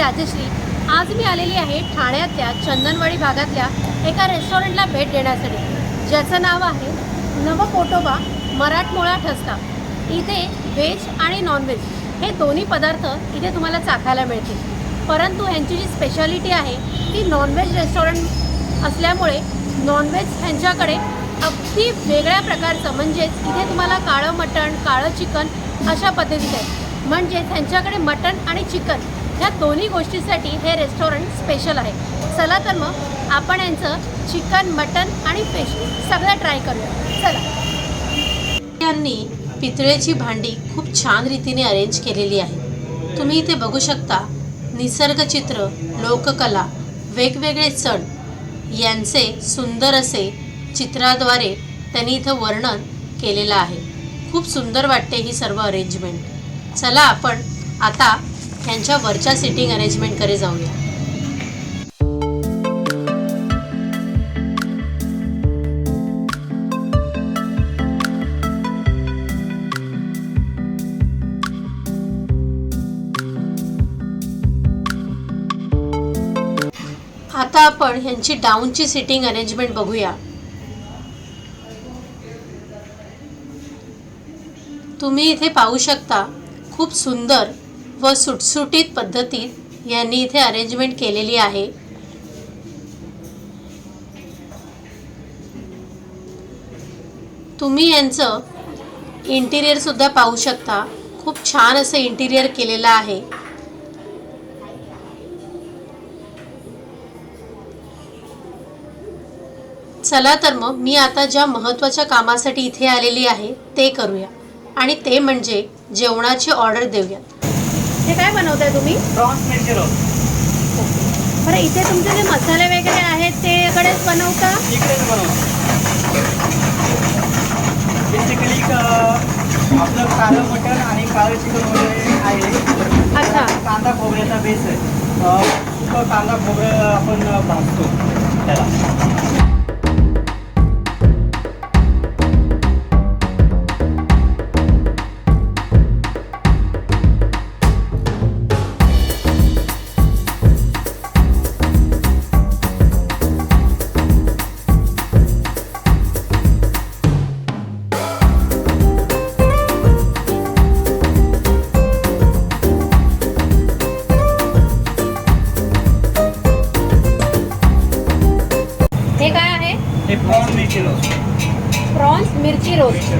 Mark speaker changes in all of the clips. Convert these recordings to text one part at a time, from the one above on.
Speaker 1: राजश्री. आज मी आलेली आहे ठाण्यातल्या चंदनवाडी भागातल्या एका रेस्टॉरंटला भेट देण्यासाठी. ज्याचं नाव आहे नवकोटोबा मराठमोळा ठसका. इथे व्हेज आणि नॉनव्हेज हे दोन्ही पदार्थ इथे तुम्हाला चाखायला मिळतील. परंतु ह्यांची जी स्पेशालिटी आहे ती नॉनव्हेज रेस्टॉरंट असल्यामुळे नॉनव्हेज ह्यांच्याकडे अगदी वेगळ्या प्रकारचं म्हणजेच इथे तुम्हाला काळं मटण काळं चिकन अशा पद्धतीत आहे. म्हणजे त्यांच्याकडे मटण आणि चिकन ह्या दोन्ही गोष्टीसाठी हे रेस्टॉरंट स्पेशल आहे. चला तर मग आपण यांचं चिकन मटन आणि फिश सगळं ट्राय करूया. चला. यांनी पितळेची भांडी खूप छान रीतीने अरेंज केलेली आहे. तुम्ही इथे बघू शकता निसर्गचित्र लोककला वेगवेगळे सण. यांचे सुंदर असे चित्राद्वारे त्यांनी इथं वर्णन केलेलं आहे. खूप सुंदर वाटते ही सर्व अरेंजमेंट चला आपण आता त्यांच्या वरच्या सिटिंग अरेंजमेंटकडे जाऊया. आता आपण ह्यांची डाऊनची सिटिंग अरेंजमेंट बघूया. तुम्ही इथे पाहू शकता खूप सुंदर व सुटसुटीत पद्धतीत यांनी इथे अरेंजमेंट केलेली आहे. तुम्ही यांचं इंटिरियरसुद्धा पाहू शकता. खूप छान असं इंटिरियर केलेलं आहे. चला तर मग मी आता ज्या महत्त्वाच्या कामासाठी इथे आलेली आहे ते करूया. आणि ते म्हणजे जेवणाची ऑर्डर देऊयात. हे काय बनवताय तुम्ही?
Speaker 2: प्रॉन्स मिरची रोल
Speaker 1: बरं इथे तुमचे जे मसाले वगैरे आहेत ते कडेच बनवता?
Speaker 2: इकडेच बनवतो. बेसिकली आपलं काळं मटण आणि काळं चिकन वगैरे आहे.
Speaker 1: अच्छा.
Speaker 2: कांदा खोबऱ्याचा बेस आहे. सुकं कांदा खोबरं आपण भाजतो त्याला. प्रॉन्स मिरची
Speaker 1: रोस्ट.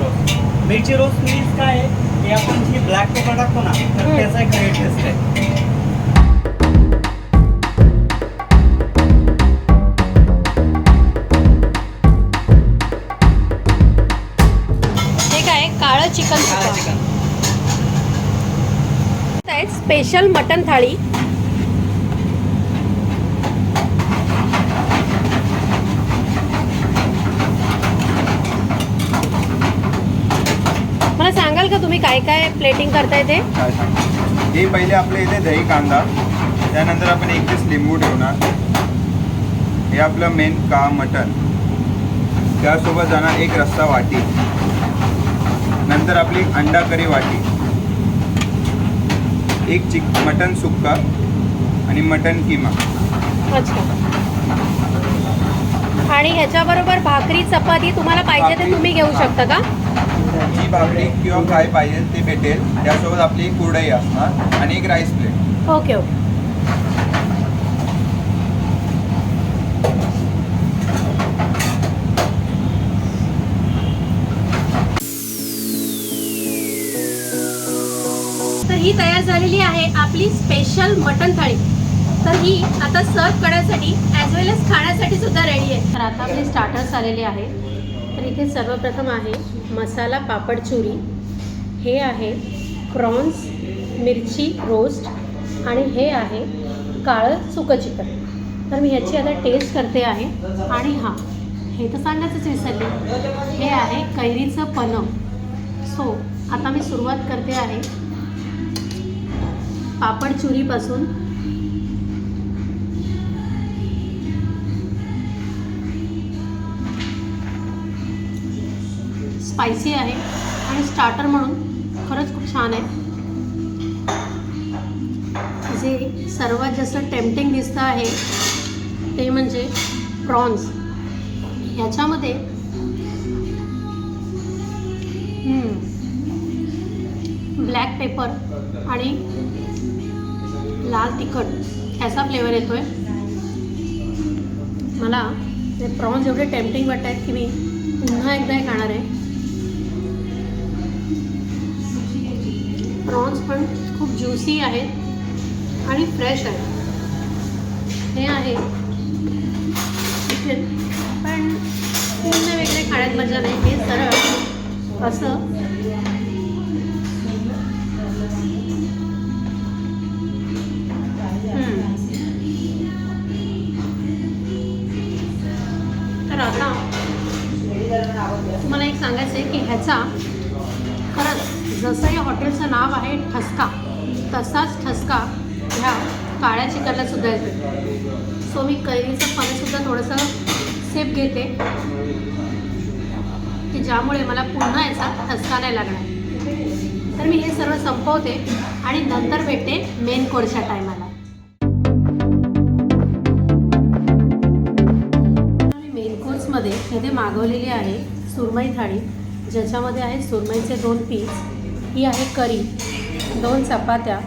Speaker 2: मिरची रोल मीन्स काय आहे? हे आपण जी ब्लॅक पेपर टाकतो ना तर. त्याचा एक रेट टेस्ट आहे.
Speaker 1: हे काय? काळं chicken
Speaker 2: chicken.
Speaker 1: Special mutton thali मला सांगाल का तुम्ही काय काय प्लेटिंग करताय ते?
Speaker 3: काय सांगू? हे पहिले आपल्या इथे दही कांदा. त्यानंतर आपण एक पीस लिंबू ठेवणार. हे आपलं मेन का मटन त्यासोबत जाणार एक रस्सा वाटी. नंतर आपली अंडा करी वाटी. एक चिक मटन सुक्का आणि मटन किमा.
Speaker 1: अच्छा. आणि ह्याच्याबरोबर भाकरी चपाती तुम्हाला पाहिजे ते. तुम्ही घेऊ शकता का?
Speaker 3: ही भाकरी किंवा काय पाहिजे ते भेटेल. त्यासोबत आपली एक कुरडई असणार आणि एक राईस प्लेट
Speaker 1: ओके ओके. तर ही तयार झालेली आहे आपली स्पेशल मटन थाळी. तर ही आता सर्व करण्यासाठी ॲज वेल एज खाण्यासाठी सुद्धा रेडी आहे. तर आता आपले स्टार्टर्स आलेले आहेत. तर इथे सर्वप्रथम आहे मसाला पापड चुरी. हे आहे प्रॉन्स मिरची रोस्ट आणि हे आहे काळं सुकं चिकन. तर मी ह्याची आता टेस्ट करते आहे. आणि हां हे तर सांगायचंच विसरले. हे आहे कैरीचं पनं सो आता मी सुरुवात करते आहे पापड चुरीपासून. स्पायसी आहे आणि स्टार्टर म्हणून खरंच खूप छान आहे. जे सर्वात जास्त टेम्पटिंग दिसतं आहे ते म्हणजे प्रॉन्स ह्याच्यामध्ये ब्लॅक पेपर आणि लाल तिखट ह्याचा फ्लेवर येतो आहे मला ते प्रॉन्स एवढे टेम्पटिंग वाटत आहेत की मी पुन्हा एकदा हे खाणार आहे. ज्युसी आहेत आणि फ्रेश आहे हे आहे. चिकन पण पूर्ण वेगळे खाण्यात मजा नाही. हे सरळ. असं. तर आता तुम्हाला एक सांगायचं आहे की ह्याचा खरंच जसं या हॉटेलचं नाव आहे ठसका. तसाच ठसका ह्या काळ्या चिकनला सुद्धा येतो सो मी कैरीचं पाणीसुद्धा थोडंसं सेप घेते. की ज्यामुळे मला पुन्हा याचा ठसका नाही लागणार. तर मी हे सर्व संपवते आणि नंतर भेटते मेन कोर्सच्या टायमाला मेन कोर्समध्ये इथे मागवलेली आहे सुरमई थाळी ज्याच्यामध्ये आहे सुरमईचे दोन पीस ही आहे करी. दोन चपात्या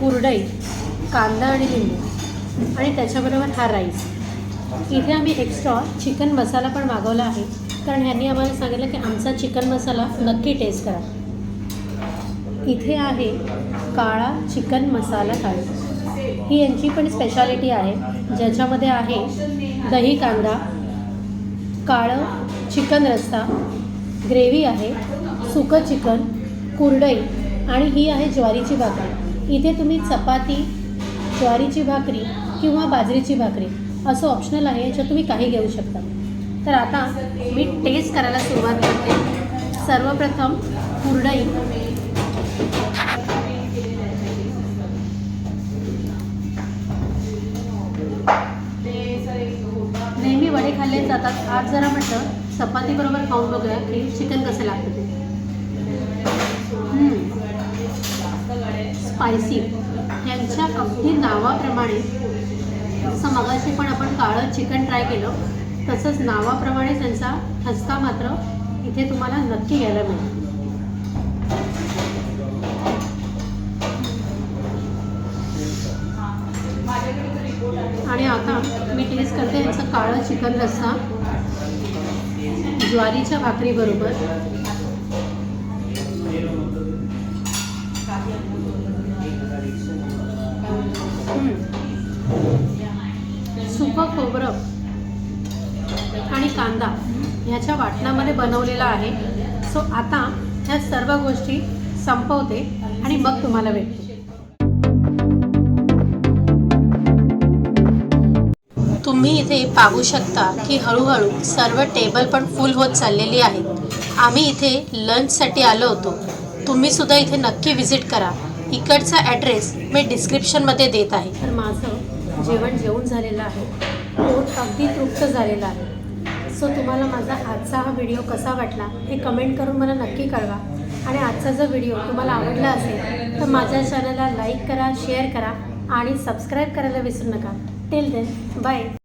Speaker 1: कुरडई कांदा आणि लिंबू. आणि त्याच्याबरोबर हा राईस. इथे आम्ही एक्स्ट्रा चिकन मसाला पण मागवला आहे. कारण ह्यांनी आम्हाला सांगितलं की आमचा चिकन मसाला नक्की टेस्ट करा. इथे आहे काळा चिकन मसाला थाळी. ही यांची पण स्पेशालिटी आहे. ज्याच्यामध्ये आहे दही कांदा काळं चिकन रस्सा ग्रेव्ही आहे सुकं चिकन कुरडई आणि ही आहे ज्वारीची भाकरी. इथे तुम्ही चपाती ज्वारीची भाकरी किंवा बाजरीची भाकरी असं ऑप्शनल आहे याच्यात तुम्ही काही घेऊ शकता. तर आता मी टेस्ट करायला सुरुवात करते. सर्वप्रथम कुरडई नेहमी वडे खाल्ले जातात. आज जरा म्हटलं चपाती बरोबर खाऊन बघूया की चिकन कसं लागतं ते. स्पायसी यांच्या अगदी नावाप्रमाणे जसं मगाशी पण आपण काळं चिकन ट्राय केलं. तसंच नावाप्रमाणे त्यांचा ठसका मात्र इथे तुम्हाला नक्की घ्यायला मिळेल. आणि आता मी टेस्ट करते यांचं काळं चिकन रस्सा ज्वारीच्या भाकरीबरोबर सुकं खोबरं आणि कांदा ह्याच्या वाटणामध्ये बनवलेला आहे. सो आता ह्या सर्व गोष्टी संपवते आणि मग तुम्हाला भेटते. तुम्ही इथे पाहू शकता की हळूहळू सर्व टेबल पण फुल होत चाललेली आहेत. आम्ही इथे लंचसाठी आलो होतो. तुम्ही सुद्धा इथे नक्की व्हिजिट करा. इकडचा ॲड्रेस मी डिस्क्रिप्शनमध्ये देत आहे. तर माझं जेवण जेवून झालेलं आहे. पोट अगदी तृप्त झालेलं आहे. सो तुम्हाला माझा आजचा हा व्हिडिओ कसा वाटला हे कमेंट करून मला नक्की कळवा. आणि आजचा जर व्हिडिओ तुम्हाला आवडला असेल तर माझ्या चॅनलला लाईक करा शेअर करा आणि सबस्क्राईब करायला विसरू नका. Till then bye